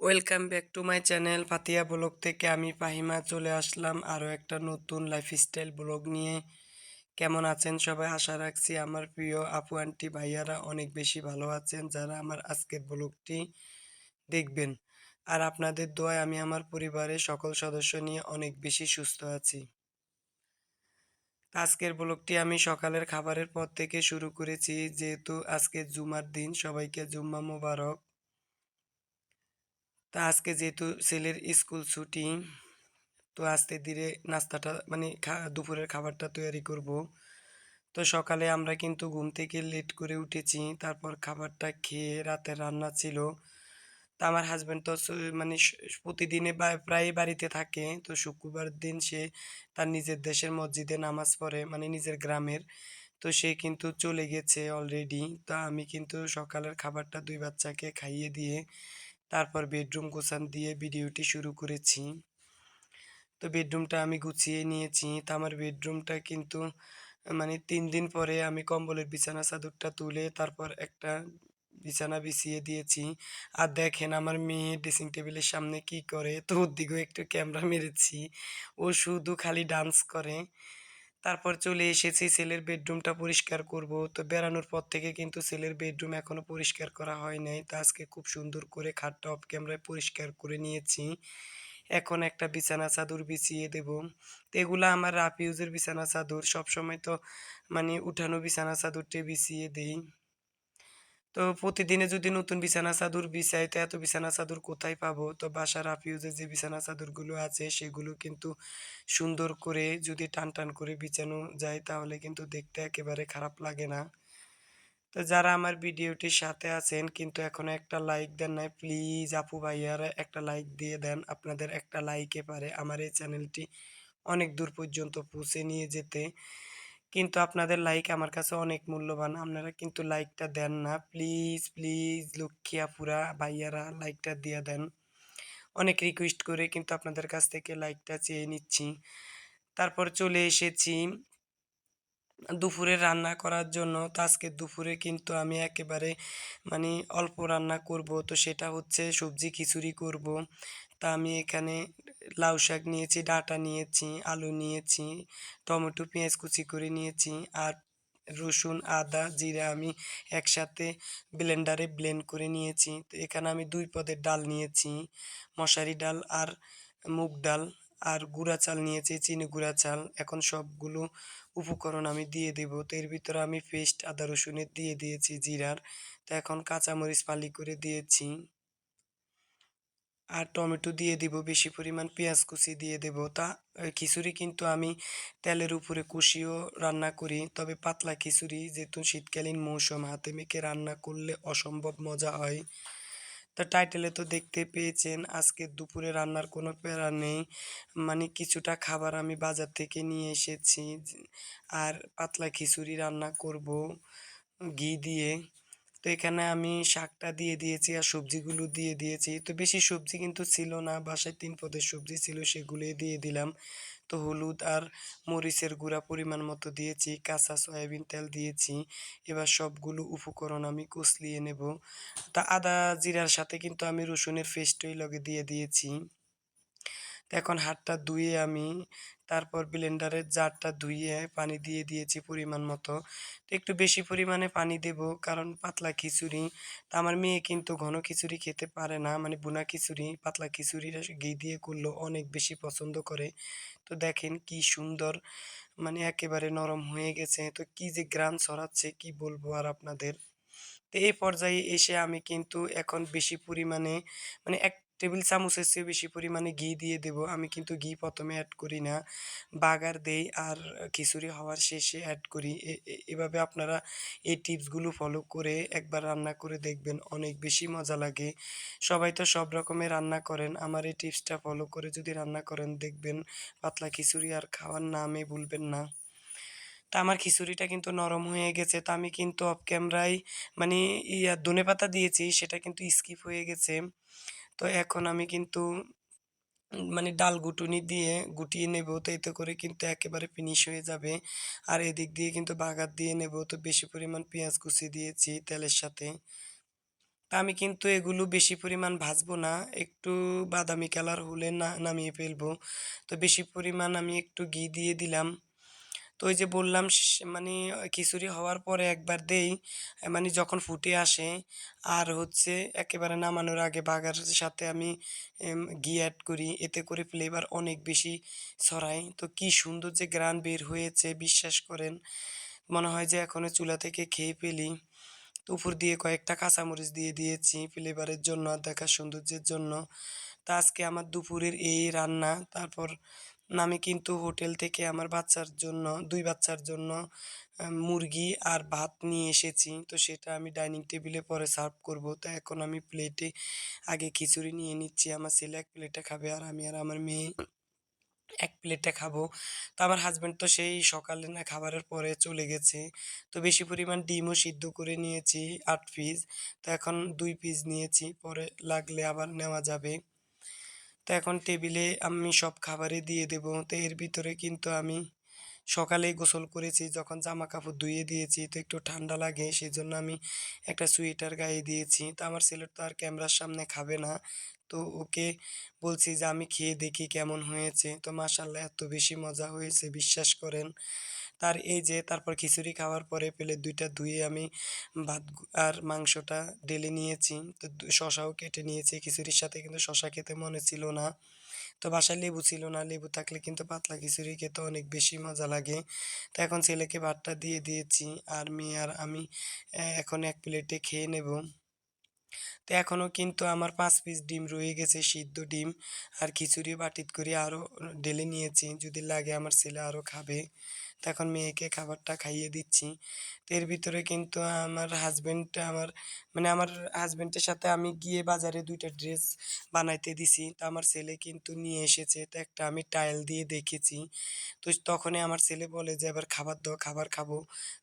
Welcome back to my channel Fatiya blog থেকে আমি ফাহিমা চলে আসলাম আরও একটা নতুন লাইফস্টাইল ব্লগ নিয়ে। কেমন আছেন সবাই? আশা রাখছি আমার প্রিয় আপু, আন্টি, ভাইয়ারা অনেক বেশি ভালো আছেন যারা আমার আজকের ব্লগটি দেখবেন। আর আপনাদের দোয়ায় আমি আমার পরিবারের সকল সদস্য নিয়ে অনেক বেশি সুস্থ আছি। আজকের ব্লগটি আমি সকালের খাবারের পর থেকে শুরু করেছি, যেহেতু আজকে জুমার দিন, সবাইকে জুম্মা মোবারক। তা আজকে যেহেতু ছেলের স্কুল ছুটি, তো আস্তে ধীরে নাস্তাটা মানে দুপুরের খাবারটা তৈরি করব। তো সকালে আমরা কিন্তু ঘুম থেকে লেট করে উঠেছি, তারপর খাবারটা খেয়ে রাতে রান্না ছিল। তা আমার হাজব্যান্ড তো মানে প্রতিদিনে প্রায় বাড়িতে থাকে, তো শুক্রবার দিন সে তার নিজের দেশের মসজিদে নামাজ পড়ে মানে নিজের গ্রামের। তো সে কিন্তু চলে গেছে অলরেডি তা আমি কিন্তু সকালের খাবারটা দুই বাচ্চাকে খাইয়ে দিয়ে তারপর বেডরুম গোছান দিয়ে ভিডিওটি শুরু করেছি। তো বেডরুমটা আমি গুছিয়ে নিয়েছি। তো আমার বেডরুমটা কিন্তু মানে তিন দিন পরে আমি কম্বলের বিছানা চাদরটা তুলে তারপর একটা বিছানা বিছিয়ে দিয়েছি। আর দেখেন আমার মেয়ে ড্রেসিং টেবিলের সামনে কি করে। তো ওর দিকেও একটু ক্যামেরা মেরেছি। ও শুধু খালি ডান্স করে। তারপর চলে এসেছি ছেলের বেডরুমটা পরিষ্কার করব। তো বেড়ানোর পর থেকে কিন্তু ছেলের বেডরুম এখনও পরিষ্কার করা হয় নাই। তো আজকে খুব সুন্দর করে খাটটা অফ ক্যামেরায় পরিষ্কার করে নিয়েছি। এখন একটা বিছানা চাদর বিছিয়ে দেব। তো এগুলো আমার রাফিউজের বিছানা চাদর। সবসময় তো মানে উঠানো বিছানা চাদরটি বিছিয়ে দিই। তো প্রতিদিনে যদি নতুন বিছানা চাদর বিছাই, তো এত বিছানা চাদর কোথায় পাবো? তো বাসার আফিউজের যে বিছানা চাদরগুলো আছে, সেগুলো কিন্তু সুন্দর করে যদি টান টান করে বিছানো যায়, তাহলে কিন্তু দেখতে একেবারে খারাপ লাগে না। তো যারা আমার ভিডিওটির সাথে আছেন, কিন্তু এখনও একটা লাইক দেন নাই, প্লিজ আপু ভাইয়ারা একটা লাইক দিয়ে দেন। আপনাদের একটা লাইকে পারে আমার এই চ্যানেলটি অনেক দূর পর্যন্ত পৌঁছে নিয়ে যেতে। কিন্তু আপনাদের লাইক আমার কাছে অনেক মূল্যবান। আপনারা কিন্তু লাইকটা দেন না। প্লিজ প্লিজ লক্ষ্মী আপুরা, ভাইয়ারা লাইকটা দিয়ে দেন। অনেক রিকোয়েস্ট করে কিন্তু আপনাদের কাছ থেকে লাইকটা চেয়ে নিচ্ছি। তারপর চলে এসেছি দুপুরে রান্না করার জন্য। তো আজকে দুপুরে কিন্তু আমি একেবারে মানে অল্প রান্না করব। তো সেটা হচ্ছে সবজি খিচুড়ি করব। তা আমি এখানে লাউ শাক নিয়েছি, ডাঁটা নিয়েছি, আলু নিয়েছি, টমেটো, পেঁয়াজ কুচি করে নিয়েছি আর রসুন, আদা, জিরা আমি একসাথে ব্লেন্ডারে ব্লেন্ড করে নিয়েছি। তো এখানে আমি দুই পদের ডাল নিয়েছি, মশারি ডাল আর মুগ ডাল আর গুঁড়া চাল নিয়েছি, চিনি গুঁড়া চাল। এখন সবগুলো উপকরণ আমি দিয়ে দেব। তো এর ভিতরে আমি পেস্ট, আদা রসুনের দিয়ে দিয়েছি, জিরার। তো এখন কাঁচামরিচ ফালি করে দিয়েছি। আর টমেটো দিয়ে দিব, বেশি পরিমাণ পেঁয়াজ কুচি দিয়ে দেব। তা খিচুড়ি কিন্তু আমি তেলের উপরে কষিয়েও রান্না করি, তবে পাতলা খিচুড়ি যেহেতু শীতকালীন মৌসুম, হাতে মেখে রান্না করলে অসম্ভব মজা হয়। তা টাইটেলে তো দেখতে পেয়েছেন, আজকে দুপুরে রান্নার কোনো প্যারা নেই মানে কিছুটা খাবার আমি বাজার থেকে নিয়ে এসেছি, আর পাতলা খিচুড়ি রান্না করব, ঘি দিয়ে। তো এখানে আমি শাকটা দিয়ে দিয়েছি আর সবজিগুলো দিয়ে দিয়েছি। তো বেশি সবজি কিন্তু ছিল না, বাসায় তিন পদের সবজি ছিল সেগুলোই দিয়ে দিলাম। তো হলুদ আর মরিচের গুঁড়া পরিমাণ মতো দিয়েছি, কাঁচা সয়াবিন তেল দিয়েছি। এবার সবগুলো উপকরণ আমি কুচলিয়ে নেব। তা আদা জিরার সাথে কিন্তু আমি রসুনের পেস্টই লগে দিয়ে দিয়েছি। এখন হাতটা ধুয়ে আমি তারপর ব্লেন্ডারের জারটা ধুয়ে পানি দিয়ে দিয়েছি পরিমাণ মতো। তো একটু বেশি পরিমাণে পানি দেব, কারণ পাতলা খিচুড়ি। তা আমার মেয়ে কিন্তু ঘন খিচুড়ি খেতে পারে না মানে বুনা খিচুড়ি, পাতলা খিচুড়ি ঘি দিয়ে করলেও অনেক বেশি পছন্দ করে। তো দেখেন কি সুন্দর মানে একেবারে নরম হয়ে গেছে। তো কি যে গ্রাম ছড়াচ্ছে, কি বলব আর আপনাদের? তো এই পর্যায়ে এসে আমি কিন্তু এখন বেশি পরিমাণে মানে এক টেবিল চামচের চেয়ে বেশি পরিমাণে ঘি দিয়ে দেব। আমি কিন্তু ঘি প্রথমে অ্যাড করি না। বাগার দেই আর খিচুড়ি হওয়ার শেষে অ্যাড করি। এভাবে আপনারা এই টিপসগুলো ফলো করে একবার রান্না করে দেখবেন, অনেক বেশি মজা লাগে। সবাই তো সব রকমের রান্না করেন। আমার এই টিপসটা ফলো করে যদি রান্না করেন, দেখবেন পাতলা খিচুড়ি আর খাওয়ার নামে ভুলবেন না। তা আমার খিচুড়িটা কিন্তু নরম হয়ে গেছে। তো আমি কিন্তু অফ ক্যামেরায় মানে ইয়া ধনে পাতা দিয়েছি, সেটা কিন্তু স্কিপ হয়ে গেছে। তো এখন আমি কিন্তু মানে ডাল গুটুনি দিয়ে গুটিয়ে নেব, তো এতে করে কিন্তু একেবারে ফিনিশ হয়ে যাবে। আর এদিক দিয়ে কিন্তু বাগার দিয়ে নেব, তো বেশি পরিমাণ পেঁয়াজ কুচি দিয়েছি তেলের সাথে। তা আমি কিন্তু এগুলো বেশি পরিমাণ ভাজবো না, একটু বাদামি কালার হলে না নামিয়ে ফেলব। তো বেশি পরিমাণ আমি একটু ঘি দিয়ে দিলাম। তো ওই যে বললাম মানে খিচুড়ি হওয়ার পরে একবার দেই মানে যখন ফুটে আসে, আর হচ্ছে একেবারে নামানোর আগে বাগার সাথে আমি ঘি অ্যাড করি, এতে করে ফ্লেভার অনেক বেশি ছড়ায়। তো কি সুন্দর যে গ্রান বের হয়েছে, বিশ্বাস করেন। মনে হয় যে এখনও চুলা থেকে খেয়ে ফেলি। উপর দিয়ে কয়েকটা কাঁচামরিচ দিয়ে দিয়েছি ফ্লেভারের জন্য আর দেখা সৌন্দর্যের জন্য। তা আজকে আমার দুপুরের এই রান্না, তারপর আমি কিন্তু হোটেল থেকে আমার বাচ্চার জন্য, দুই বাচ্চার জন্য মুরগি আর ভাত নিয়ে এসেছি। তো সেটা আমি ডাইনিং টেবিলে পরে সার্ভ করব। তো এখন আমি প্লেটে আগে খিচুড়ি নিয়ে নিচ্ছি। আমার ছেলে এক প্লেটে খাবে আর আমি আর আমার মেয়ে এক প্লেটে খাব। তো আমার হাজব্যান্ড তো সেই সকালে না খাবারের পরে চলে গেছে। তো বেশি পরিমাণ ডিমও সিদ্ধ করে নিয়েছি, আট পিস তো এখন দুই পিস নিয়েছি। পরে লাগলে আবার নেওয়া যাবে। তো এখন টেবিলে আমি সব খাবারে দিয়ে দেবো। তো এর ভিতরে কিন্তু আমি সকালেই গোসল করেছি, যখন জামা কাপড় ধুয়ে দিয়েছি, তো একটু ঠান্ডা লাগে সেই জন্য আমি একটা সোয়েটার গায়ে দিয়েছি। তো আমার ছেলে তো আর ক্যামেরার সামনে খাবে না। তো ওকে বলছি যে, আমি খেয়ে দেখি কেমন হয়েছে। তো মাশাল্লাহ, এত বেশি মজা হয়েছে, বিশ্বাস করেন। তার এই যে, তারপর খিচুড়ি খাওয়ার পরে প্লেট দুইটা ধুয়ে আমি ভাত আর মাংসটা ঢেলে নিয়েছি। তো শশাও কেটে নিয়েছি। খিচুড়ির সাথে কিন্তু শশা খেতে মনে ছিল না। তো বাসায় লেবু ছিল না। লেবু থাকলে কিন্তু পাতলা খিচুড়ি খেতে অনেক বেশি মজা লাগে। তো এখন ছেলেকে ভাতটা দিয়ে দিয়েছি। আর মেয়ে আর আমি এখন এক প্লেটে খেয়ে নেব। তো এখনও কিন্তু আমার পাঁচ পিস ডিম রয়ে গেছে, সিদ্ধ ডিম আর খিচুড়ি বাটিত করে আরও ঢেলে নিয়েছি। যদি লাগে আমার ছেলে আরও খাবে। এখন মেয়েকে খাবারটা খাইয়ে দিচ্ছি। তো এর ভিতরে কিন্তু আমার হাজবেন্ড আমার মানে আমার হাজবেন্ডের সাথে আমি গিয়ে বাজারে দুইটা ড্রেস বানাইতে দিছি। তো আমার ছেলে কিন্তু নিয়ে এসেছে। তো একটা আমি টাইল দিয়ে দেখেছি। তো তখনই আমার ছেলে বলে যে, এবার খাবার দাও, খাবার খাব।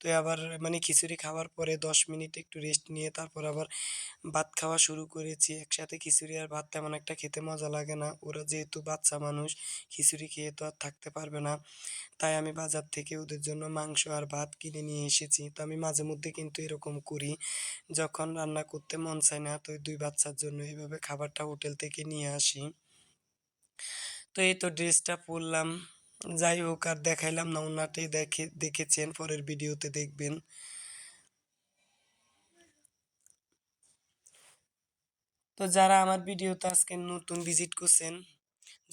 তো আবার মানে খিচুড়ি খাওয়ার পরে দশ মিনিট একটু রেস্ট নিয়ে তারপর আবার ভাত খাওয়া শুরু করেছি। একসাথে খিচুড়ি আর ভাত তেমন একটা খেতে মজা লাগে না। ওরা যেহেতু বাচ্চা মানুষ, খিচুড়ি খেয়ে তো আর থাকতে পারবে না। তাই আমি বাজার থেকে ওদের জন্য মাংস আর ভাত কিনে নিয়ে এসেছি। তো আমি মাঝে মধ্যে কিন্তু এরকম করি। যখন রান্না করতে মন চায় না, তো দুই বাচ্চার জন্য এইভাবে খাবারটা হোটেল থেকে নিয়ে আসি। তো এই তো ড্রেসটা পরলাম। যাই হোক, আর দেখাইলাম না ওনাটাই দেখে, দেখেছেন, পরের ভিডিওতে দেখবেন। তো যারা আমার ভিডিওতে আজকে নতুন ভিজিট করছেন,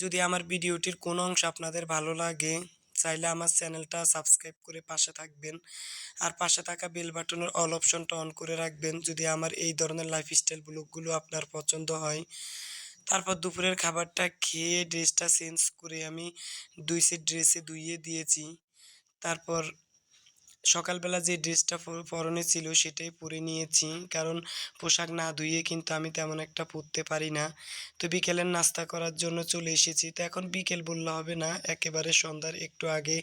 যদি আমার ভিডিওটির কোনো অংশ আপনাদের ভালো লাগে চাইলে আমার চ্যানেলটা সাবস্ক্রাইব করে পাশে থাকবেন। আর পাশে থাকা বেল বাটনের অল অপশনটা অন করে রাখবেন যদি আমার এই ধরনের লাইফস্টাইল ব্লগগুলো আপনার পছন্দ হয়। তারপর দুপুরের খাবারটা খেয়ে ড্রেসটা চেঞ্জ করে আমি দুই সেট ড্রেসে ধুইয়ে দিয়েছি। তারপর সকালবেলা যে ড্রেসটা পর- পরনে ছিল সেটাই পরে নিয়েছি। কারণ পোশাক না ধুয়ে কিন্তু আমি তেমন একটা পরতে পারি না। তো বিকেলের নাস্তা করার জন্য চলে এসেছি। তো এখন বিকেল বললে হবে না, একেবারে সন্ধ্যার একটু আগে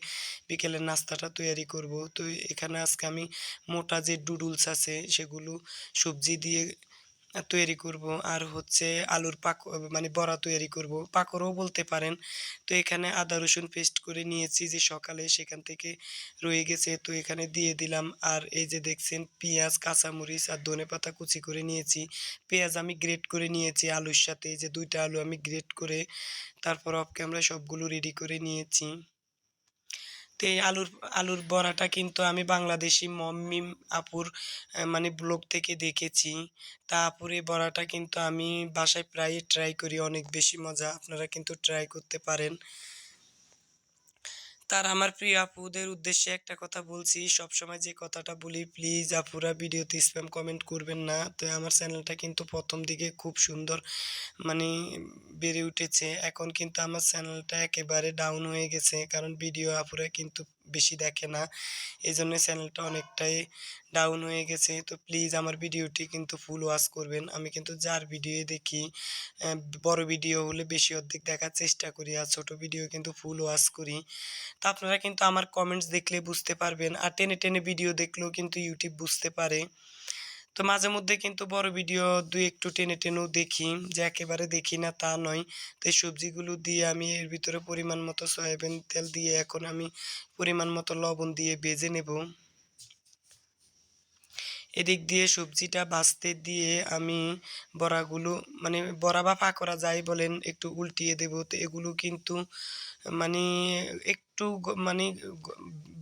বিকেলের নাস্তাটা তৈরি করব। তো এখানে আজকে আমি মোটা যে ডুডলস আছে সেগুলো সবজি দিয়ে তৈরি করব। আর হচ্ছে আলুর পাক মানে বড়া তৈরি করব। পাকোড়াও বলতে পারেন। তো এখানে আদা, রসুন পেস্ট করে নিয়েছি যে সকালে সেখান থেকে রয়ে গেছে। তো এখানে দিয়ে দিলাম। আর এই যে দেখছেন, পেঁয়াজ, কাঁচামরিচ আর ধনেপাতা কুচি করে নিয়েছি। পেঁয়াজ আমি গ্রেট করে নিয়েছি আলুর সাথে। এই যে দুইটা আলু আমি গ্রেট করে তারপর অফ ক্যামেরা সবগুলো রেডি করে নিয়েছি। তো এই আলুর আলুর বড়াটা কিন্তু আমি বাংলাদেশি মম্মি আপুর মানে ব্লগ থেকে দেখেছি। তা আপুর এই বড়াটা কিন্তু আমি বাসায় প্রায়ই ট্রাই করি, অনেক বেশি মজা। আপনারা কিন্তু ট্রাই করতে পারেন। তার আমার প্রিয় আপুদের উদ্দেশ্যে একটা কথা বলছি। সবসময় যে কথাটা বলি প্লিজ আপুরা ভিডিওতে স্প্যাম কমেন্ট করবেন না। তো আমার চ্যানেলটা কিন্তু প্রথম দিকে খুব সুন্দর মানে বেড়ে উঠেছে। এখন কিন্তু আমার চ্যানেলটা একেবারে ডাউন হয়ে গেছে। কারণ ভিডিও আপুরা কিন্তু বেশি দেখে না। এই জন্য চ্যানেলটা অনেকটাই ডাউন হয়ে গেছে। তো প্লিজ আমার ভিডিওটি কিন্তু ফুল ওয়াচ করবেন। আমি কিন্তু যার ভিডিও দেখি বড় ভিডিও হলে বেশি অর্ধেক দেখার চেষ্টা করি আর ছোট ভিডিও কিন্তু ফুল ওয়াচ করি। তা আপনারা কিন্তু আমার কমেন্টস দেখলে বুঝতে পারবেন। আর টেনে টেনে ভিডিও দেখলেও কিন্তু ইউটিউব বুঝতে পারে। তো মাঝে মধ্যে কিন্তু বড় ভিডিও দুই একটু টেনে টেনেও দেখি, যে একেবারে দেখি না, তা নয়। তো এই সবজিগুলো দিয়ে আমি এর ভিতরে পরিমাণ মতো সয়াবিন তেল দিয়ে এখন আমি পরিমাণ মতো লবণ দিয়ে বেজে নেব। এদিক দিয়ে সবজিটা ভাজতে দিয়ে আমি বড়াগুলো মানে বড়া বা পাকোড়া যাই বলেন, একটু উল্টিয়ে দেব। তো এগুলো কিন্তু মানে একটু মানে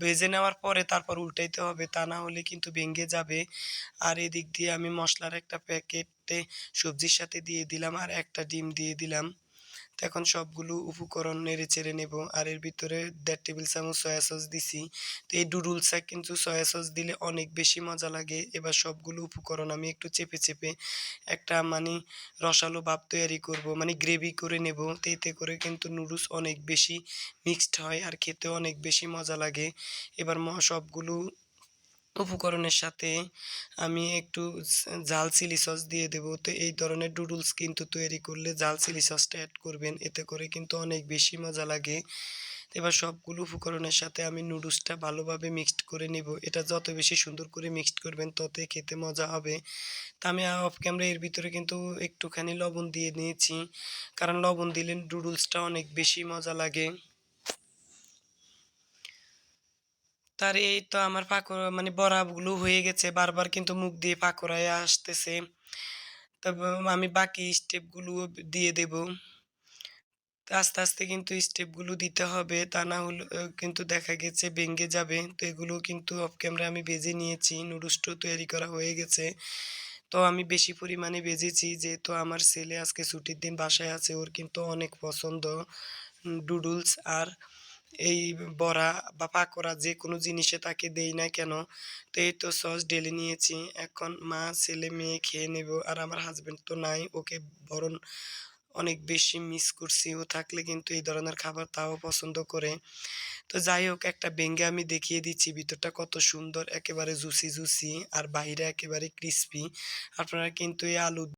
ভেজে নেওয়ার পরে তারপর উল্টাইতে হবে, তা না হলে কিন্তু ভেঙে যাবে। আর এদিক দিয়ে আমি মশলার একটা প্যাকেটে সবজির সাথে দিয়ে দিলাম আর একটা ডিম দিয়ে দিলাম। তো এখন সবগুলো উপকরণ নেড়ে চেড়ে নেব আর এর ভিতরে দেড় টেবিল চামচ সয়া সস দিছি। তো এই ডুডুলসে কিন্তু সয়া সস দিলে অনেক বেশি মজা লাগে। এবার সবগুলো উপকরণ আমি একটু চেপে চেপে একটা মানে রসালো ভাব তৈরি করব মানে গ্রেভি করে নেব। তো এতে করে কিন্তু নুডলস অনেক বেশি মিক্সড হয় আর খেতে অনেক বেশি মজা লাগে। এবার সবগুলো উপকরণের সাথে আমি একটু জাল চিলি সস দিয়ে দেব। তো এই ধরনের ডুডলস কিন্তু তৈরি করলে জাল চিলি সসটা অ্যাড করবেন, এতে করে কিন্তু অনেক বেশি মজা লাগে। এবার সবগুলো উপকরণের সাথে আমি নুডলসটা ভালোভাবে মিক্সড করে নিব। এটা যত বেশি সুন্দর করে মিক্সড করবেন, ততই খেতে মজা হবে। তা আমি অফ ক্যামেরা এর ভিতরে কিন্তু একটুখানি লবণ দিয়ে নিয়েছি। কারণ লবণ দিলে নুডলসটা অনেক বেশি মজা লাগে। তার এই তো আমার পাকোড়া মানে বড়াগুলো হয়ে গেছে, বারবার কিন্তু মুখ দিয়ে পাকোড়ায় আসতেছে। তবে আমি বাকি স্টেপগুলো দিয়ে দেব। আস্তে আস্তে কিন্তু স্টেপগুলো দিতে হবে, তা না হলে কিন্তু দেখা গেছে ভেঙে যাবে। তো এগুলো কিন্তু অফ ক্যামেরা আমি বেজে নিয়েছি নুডলসটা তৈরি করা হয়ে গেছে। তো আমি বেশি পরিমাণে বেজেছি, যেহেতু আমার ছেলে আজকে ছুটির দিন বাসায় আছে, ওর কিন্তু অনেক পছন্দ ডুডলস আর এই বড়া বা পাকোড়া যে কোনো জিনিসে তাকে দেই না কেন? তো এই তো সস ঢেলে নিয়েছি। এখন মা, ছেলে, মেয়ে খেয়ে নেব আর আমার হাজব্যান্ড তো নাই। ওকে বরণ অনেক বেশি মিস করছি। ও থাকলে কিন্তু এই ধরনের খাবার তাও পছন্দ করে। তো যাই হোক, একটা ভেঙে আমি দেখিয়ে দিচ্ছি। ভিতরটা কত সুন্দর, একেবারে জুসি জুসি আর বাইরে একেবারে ক্রিস্পি আপনারা কিন্তু এই আলু